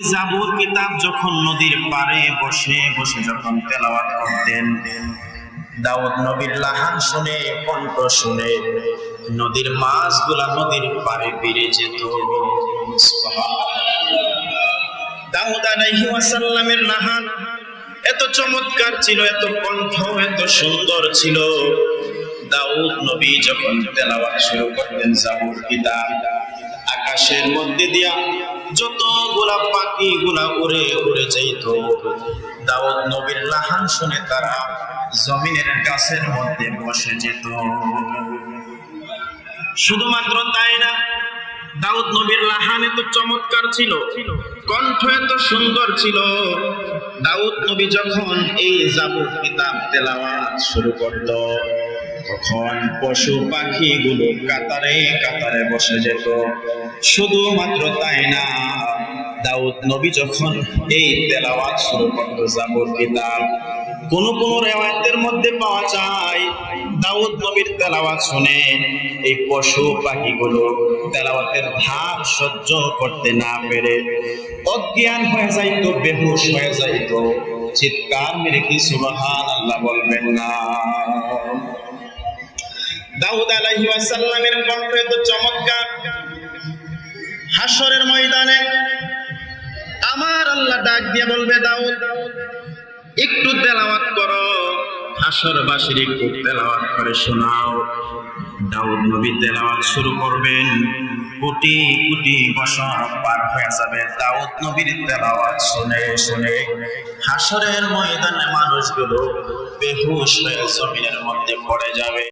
জাবুর কিতাব যখন নদীর পাড়ে বসে বসে যখন তেলাওয়াত করতেন, দাউদ নবীর লাহান শুনে, কণ্ঠ শুনে, নদীর মাছগুলা নদীর পাড়ে ফিরে যেত। দাউদ আলাইহি ওয়াসাল্লামের লাহান এত চমৎকার ছিল, এত কণ্ঠ, এত সুন্দর ছিল। দাউদ নবী যখন তেলাওয়াত শুরু করতেন জাবুর কিতাব আকাশের মধ্যে দিয়া যত গোলাপ পাখি গুলা উড়ে উড়ে যাইত। দাউদ নবীর লাহান শুনে তারা জমিনের গাছের মধ্যে বসে যেত। শুধুমাত্র তাই না, দাউদ নবীর লাহান এত চমৎকার ছিল, কণ্ঠ এত সুন্দর ছিল। দাউদ নবী যখন এই জাবুর কিতাব তেলাওয়াত শুরু করত তখন পশু পাখিগুলো কাতারে কাতারে বসে যেত। শুধুমাত্র তাই না, দাউদ নবী যখন এই তেলাওয়াত শুরু করতো জাবুর কিতাব, কোন কোন রেওয়ায়তের মধ্যে পাওয়া যায়, দাউদ নবীর তেলাওয়াত শুনে এই পশু পাখিগুলো তেলাওয়াতের ভার সহ্য করতে না পেরে অজ্ঞান হয়ে যাইতো, বেহুশ হয়ে যাইতো। চিৎকার মেরে কি সুবহান আল্লাহ বলবেন না। দাউদ আলাইহি ওয়াসাল্লামের কণ্ঠ এত চমৎকার। হাসরের ময়দানে আমার আল্লাহ ডাক দিয়ে বলবে, দাউদ, একটু তেলাওয়াত করো। হাসরবাসীর একটু তেলাওয়াত করে শোনাও। দাউদ নবী তেলাওয়াত শুরু করবেন। কোটি কোটি বছর পার হয়ে যাবে। দাউদ নবীর তেলাওয়াত শুনে শুনে হাসরের ময়দানে মানুষগুলো বেহুশ হয়ে জমিনের মধ্যে পড়ে যাবে।